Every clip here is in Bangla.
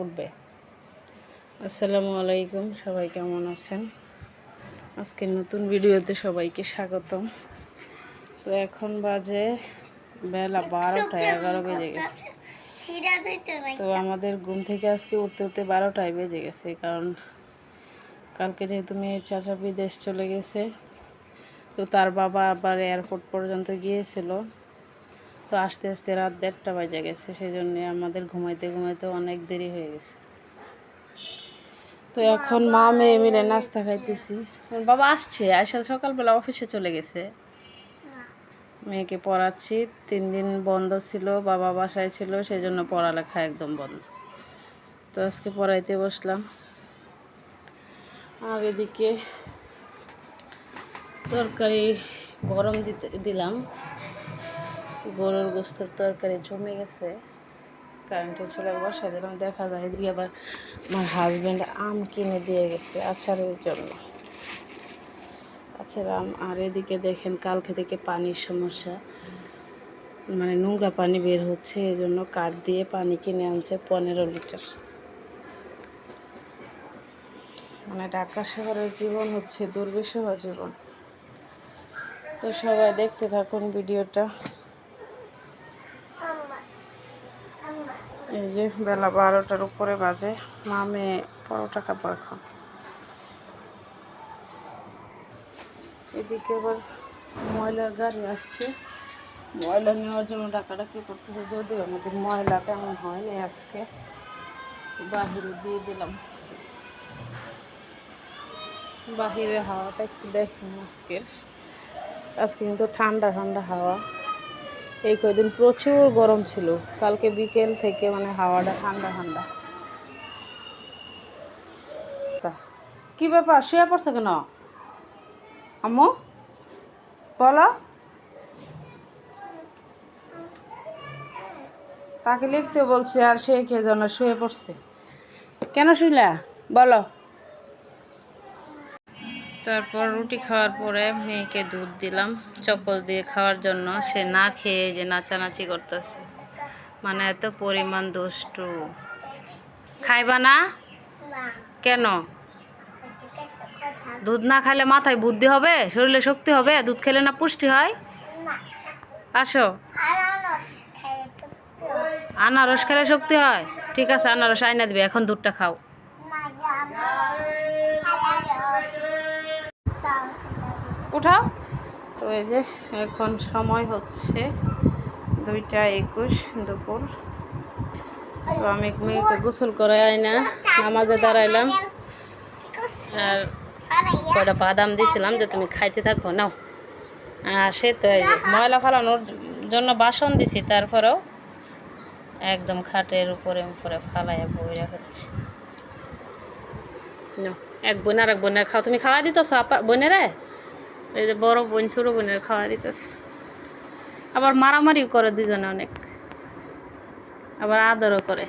উঠবে। আসসালামু আলাইকুম, সবাই কেমন আছেন? আজকের নতুন ভিডিওতে সবাইকে স্বাগতম। তো এখন বাজে বেলা বারোটা, এগারো বেজে গেছে। তো আমাদের ঘুম থেকে আজকে উঠতে উঠতে বারোটায় বেজে গেছে, কারণ কালকে যেহেতু মেয়ের চাচা বিদেশ চলে গেছে, তো তার বাবা আবার এয়ারপোর্ট পর্যন্ত গিয়েছিল। তো আস্তে আস্তে রাত দেড়টা বাজে গেছে সেই জন্য আমাদের ঘুমাইতে ঘুমাইতে অনেক দেরি হয়ে গেছে। তো এখন মা মেয়ে মিলে নাস্তা খাইতেছি। বাবা আসছে আয়সা সকালবেলা অফিসে চলে গেছে। মেয়েকে পড়াচ্ছি, তিন দিন বন্ধ ছিল, বাবা বাসায় ছিল সেই জন্য পড়ালেখা একদম বন্ধ। তো আজকে পড়াইতে বসলাম। আর এদিকে তরকারি গরম দিতে দিলাম। গরুর গোস্তর তরকারি জমে গেছে। কারেন্টের চলে বসা দিলাম, দেখা যায় এদিকে আবার আমার হাজব্যান্ড আম কিনে দিয়ে গেছে আচারের জন্য। আচ্ছা আম, আর এদিকে দেখেন কালকে থেকে পানির সমস্যা। মানে নোংরা পানি বের হচ্ছে এই জন্য কাঠ দিয়ে পানি কিনে আনছে পনেরো লিটার। মানে ঢাকা শহরের জীবন হচ্ছে দুর্বিষহ জীবন। তো সবাই দেখতে থাকুন ভিডিওটা আম্মা আম্মা এই যে বেলা বারোটার উপরে বাজে, মামে পরোটা খাব এখন এদিকে আবার ময়লার গাড়ি আসছে। ময়লা নেওয়ার জন্য ডাকাডাকি করতেছে, যদিও আমাদের ময়লা তেমন হয়নি আজকে। বাহিরে দিয়ে দিলাম। বাহিরে হাওয়াটা একটু দেখুন আজকে। আজকে কিন্তু ঠান্ডা ঠান্ডা হাওয়া। এই কয়দিন প্রচুর গরম ছিল। কালকে বিকেল থেকে মানে হাওয়াটা ঠান্ডা ঠান্ডা। তা, কি ব্যাপার? শুয়ে পড়ছে কেন? আম্মু, বলো। তাকে লিখতে বলছে আর সে কে যেন শুয়ে পড়ছে। কেন শুইলা? বলো। তারপর রুটি খাওয়ার পরে মেয়েকে দুধ দিলাম, চকল দিয়ে খাওয়ার জন্য। সে না খেয়ে যে নাচানাচি করতেছে। মানে এত পরিমাণ দুষ্টু। খাইবা না? কেন? দুধ না খাইলে মাথায় বুদ্ধি হবে? শরীরে শক্তি হবে? দুধ খেলে না পুষ্টি হয়? আসো। আনারস খেলে শক্তি হয়। ঠিক আছে, আনারস আইনা দিবে, এখন দুধটা খাও। উঠাও তো এই যে এখন সময় হচ্ছে দুইটা একুশ দুপুর। তো আমি মেয়েকে গোসল করে আইনা নামাজে দাঁড়াইলাম। আর কয়টা বাদাম দিয়েছিলাম যে তুমি খাইতে থাকো, নাও। আর সে তো ময়লা ফালানোর জন্য বাসন দিছি, তারপরেও একদম খাটের উপরে উপরে ফালাইয়া বই নাও, এক বোন আর এক বোনের খাও। তুমি খাওয়া দিতেছ বোনেরে? এই যে বড় বোন ছোট বোনের খাওয়া দিতেছে। আবার মারামারিও করে দুজনে অনেক। আবার আদরও করে।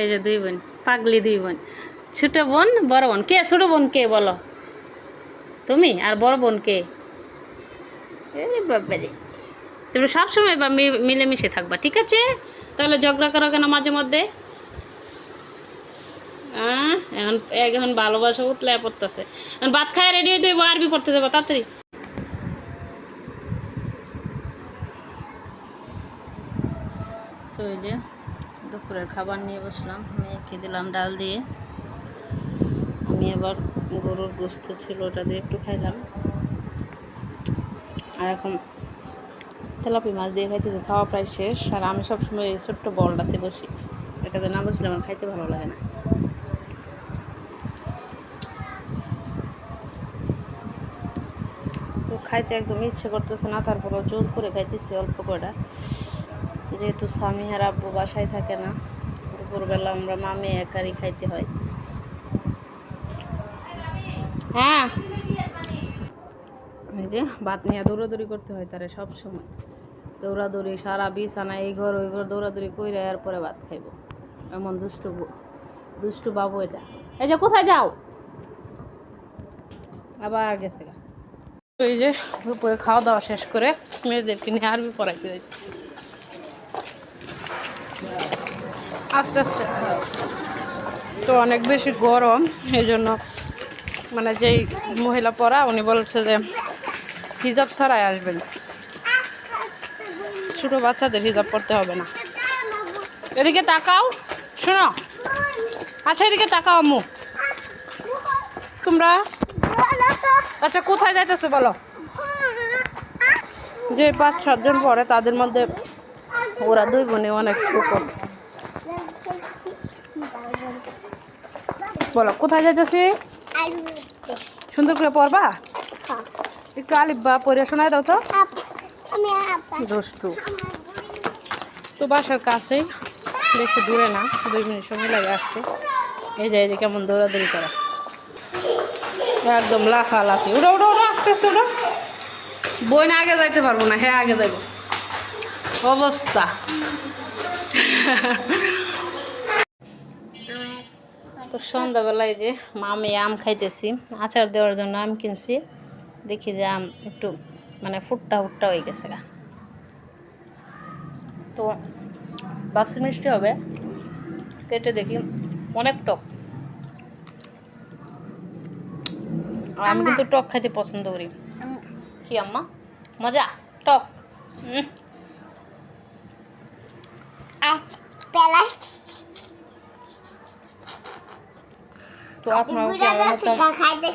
এই যে দুই বোন পাগলি দুই বোন। ছোট বোন বড় বোন। কে ছোট বোন কে বলো? তুমি? আর বড় বোন কে? বাবারে। তুমি সবসময় বা মিলেমিশে থাকবা ঠিক আছে? তাহলে ঝগড়া করো কেন মাঝে মধ্যে? আহ, এখন এখন ভালোবাসা উতলে পড়তেছে। এখন ভাত খায় রেডি হয়ে দেবো আরবি পড়তে দেবো তাড়াতাড়ি। তো এই যে দুপুরের খাবার নিয়ে বসলাম মেয়েকে দিলাম ডাল দিয়ে। আমি আবার গরুর গোস্ত ছিল ওটা দিয়ে একটু খাইলাম। আর এখন তেলাপি মাছ দিয়ে খাইতেছি খাওয়া প্রায় শেষ। আর আমি সবসময় এই ছোট্ট বলটাতে বসি। এটাতে না বসলে আমার খাইতে ভালো লাগে না। তো খাইতে একদম ইচ্ছে করতেছে না, তারপরও জোর করে খাইতেছি অল্প কটা যেহেতু স্বামী আর আব্বু বাসায় থাকে না, দুপুরবেলা আমরা মামে একারই খাইতে হয়। হ্যাঁ। এই যে ভাত নিয়ে দৌড়াদৌড়ি করতে হয় তারে সব সময় দৌড়াদৌড়ি, সারা বিছানা এই ঘর, ওই ঘর, দৌড়াদৌড়ি কইরা এরপরে ভাত খাইব। এমন দুষ্টু দুষ্টু বাবু এটা। এই যে কোথায় যাও? আবার গেছে। এই যে দুপুরে খাওয়া দাওয়া শেষ করে মেয়েদেরকে নিয়ে আরবি পড়াইতে যাচ্ছি। আস্তে আস্তে। তো অনেক বেশি গরম, এই জন্য মানে যেই মহিলা পড়া, উনি বলছে যে হিজাব ছাড়াই আসবেন। ছোটো বাচ্চাদের হিজাব পড়তে হবে না। এদিকে তাকাও। শোনো। আচ্ছা এদিকে তাকাও আম্মু। তোমরা? আচ্ছা কোথায় যাইতেছো বলো? যে পাঁচ সাতজন পরে তাদের মধ্যে ওরা দুই বোনে অনেক ছোট। বলো কোথায় যাইতেছি? সুন্দর করে পড়বা? একটু আলিফ বা পড়ে শোনায় দাও তো। দুষ্টু। তো বাসার কাছেই। বেশি দূরে না দুই মিনিট সময় লাগে আসতে। এই যে এই যে কেমন দৌড়াদৌড়ি করা। একদম লাফা লাফি উড়ো উড়ো উড়ো, আস্তে আস্তে, উড়ো। বই না, আগে যাইতে পারব না। হ্যাঁ আগে যাইব। অবস্থা। তো সন্ধ্যাবেলায় যে মামি আম খাইতেছি, আচার দেওয়ার জন্য আম কিনছি। দেখি যে আম একটু মানে ফুটটা ফুটটা হয়ে গেছে গা। তো ভাবছি মিষ্টি হবে। কেটে দেখি। অনেক টক। আর আমি কিন্তু টক খাইতে পছন্দ করি। কি আম্মা? মজা? টক?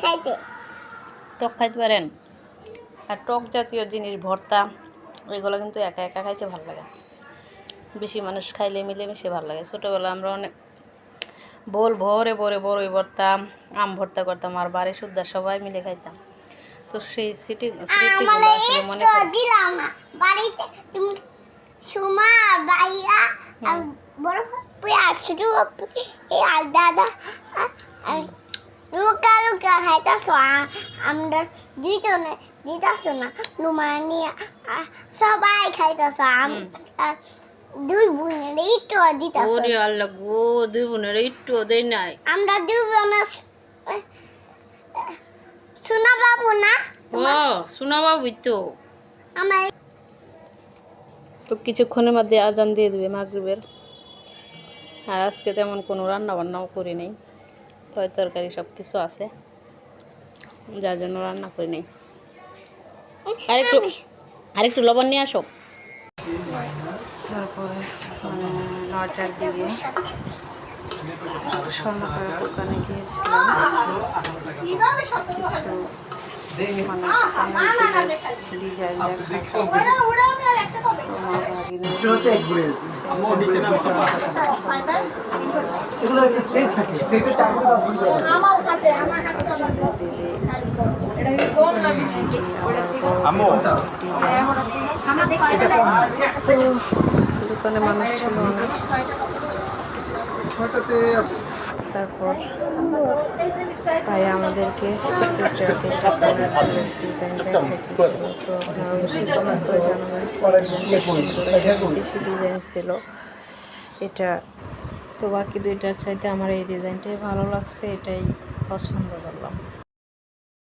খাইতে টক খাইতে পারেন? আর টক জাতীয় জিনিস, ভর্তা, এগুলো কিন্তু একা একা খাইতে ভালো লাগে। বেশি মানুষ খাইলে মিলেমিশে ভালো লাগে। ছোটোবেলা আমরা অনেক বোল ভরে ভরে বড়ই ভরতাম আম ভর্তা করতাম আর বাড়ি সুদ্ধা সবাই মিলে খাইতাম। তো সেই স্মৃতি স্মৃতিগুলো আমার আসলে মনে দিলাম বাড়িতে তুমি সুমা বাইয়া বড় পাপ্পি আর ছোট পাপ্পি এই আর দাদা লুকা লুকা খাইতেছ। আমরা দুইজনে দিতেছ না নুমানিয়া সবাই খাইতেছ। আম দুই বোনের একটু দিতেছ ওরে আল্লাহ গো দুই বোনের একটু দেয় নাই। আমরা দুই বোনের শোনা বাবু না? ও শোনা বাবুই তো। আমার তো কিছুক্ষণের মধ্যে আজান দিয়ে দেবে মাগরিবের। আর আজকে তেমন কোনো রান্না বান্নাও করি নেই। তয় তরকারি সব কিছু আছে। যার জন্য রান্না করি নেই। আরেকটু আরেকটু লবণ নিয়ে আসো। তারপরে মানে নয়টার দিকে স্বর্ণকারের দোকানে গিয়েছিলাম। কিছু মানে ডিজাইন দেখা আমার দোকানে মানুষ ছিল না তারপর ভাই আমাদেরকে ডিজাইন দেখাইতেছিল ডিজাইন ছিল। এটা তো বাকি দুইটার চাইতে আমার এই ডিজাইনটাই ভালো লাগছে, এটাই পছন্দ হলো